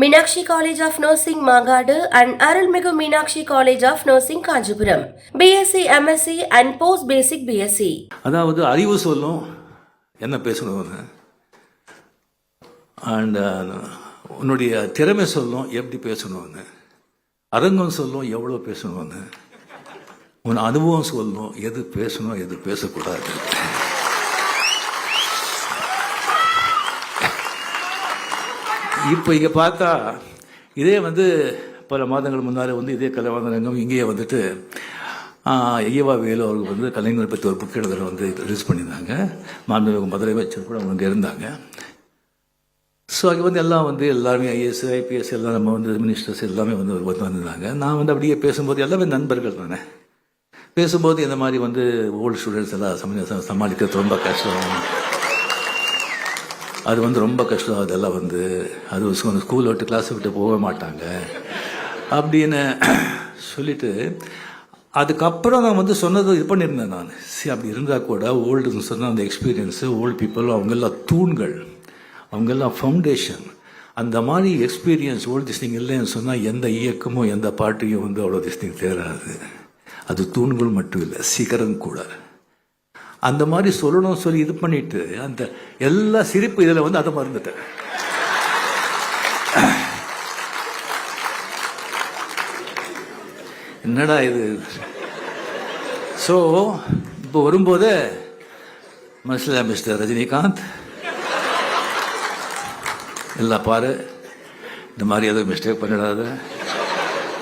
Meenakshi college of nursing Mangadu and அருள்மிகு Meenakshi college of nursing Kanchipuram BSc MSc and post basic BSc அதாவது அறிவு சொல்லும் என்ன பேசணும்னு அண்ட் உன்னுடைய திறமை சொல்லும் எப்படி பேசணும் அரங்கம் சொல்லும் எவ்வளோ பேசணும் உன் அனுபவம் சொல்லும் எது பேசணும் எது பேசக்கூடாது இப்போ இங்கே பார்த்தா இதே வந்து பல மாதங்கள் முன்னாலே வந்து இதே கலைவாணரங்கம் இங்கேயே வந்துட்டு ஐயவா வேலு அவர்கள் வந்து கலைஞர் பற்றி ஒரு புக் எழுதுற வந்து ரிலீஸ் பண்ணியிருந்தாங்க. மாண்புமிகு வச்சர் கூட அவங்க இருந்தாங்க. ஸோ அங்கே வந்து எல்லாம் வந்து எல்லாருமே ஐஏஎஸ் ஐபிஎஸ் எல்லாம் நம்ம வந்து மினிஸ்டர்ஸ் எல்லாமே வந்து வந்து வந்திருந்தாங்க. நான் வந்து அப்படியே பேசும்போது எல்லாமே நண்பர்கள் தானே. பேசும்போது இந்த மாதிரி வந்து ஓல்டு ஸ்டூடெண்ட்ஸ் எல்லாம் சமாளிக்கிறது ரொம்ப கஷ்டம் அது வந்து ரொம்ப கஷ்டம். அதெல்லாம் வந்து அது ஸ்கூல் விட்டு கிளாஸ் விட்டு போக மாட்டாங்க. அப்படின்னு சொல்லிட்டு அதுக்கப்புறம் நான் வந்து சொன்னது இது பண்ணியிருந்தேன் நான். சரி அப்படி இருந்தால் கூட ஓல்டுன்னு சொன்னால் அந்த எக்ஸ்பீரியன்ஸு ஓல்டு பீப்புள் அவங்கெல்லாம் தூண்கள் அவங்கெல்லாம் ஃபவுண்டேஷன் அந்த மாதிரி எக்ஸ்பீரியன்ஸ் ஓல்டு திஸ்டிங் இல்லைன்னு சொன்னால் எந்த இயக்கமும் எந்த பாட்டையும் வந்து அவ்வளோ திஸ்டிங் தேராது. அது தூண்கள் மட்டும் இல்லை சிகரம் கூட. அந்த மாதிரி சொல்லணும் சொல்லி இது பண்ணிட்டு அந்த எல்லா சிரிப்பு இதில் வந்து அதை மறந்துட்டேன். என்னடா இது? ஸோ இப்போ வரும்போதே மனசில் மிஸ்டர் ரஜினிகாந்த் எல்லாம் பாரு இந்த மாதிரி எதுவும் மிஸ்டேக் பண்ணிடாத.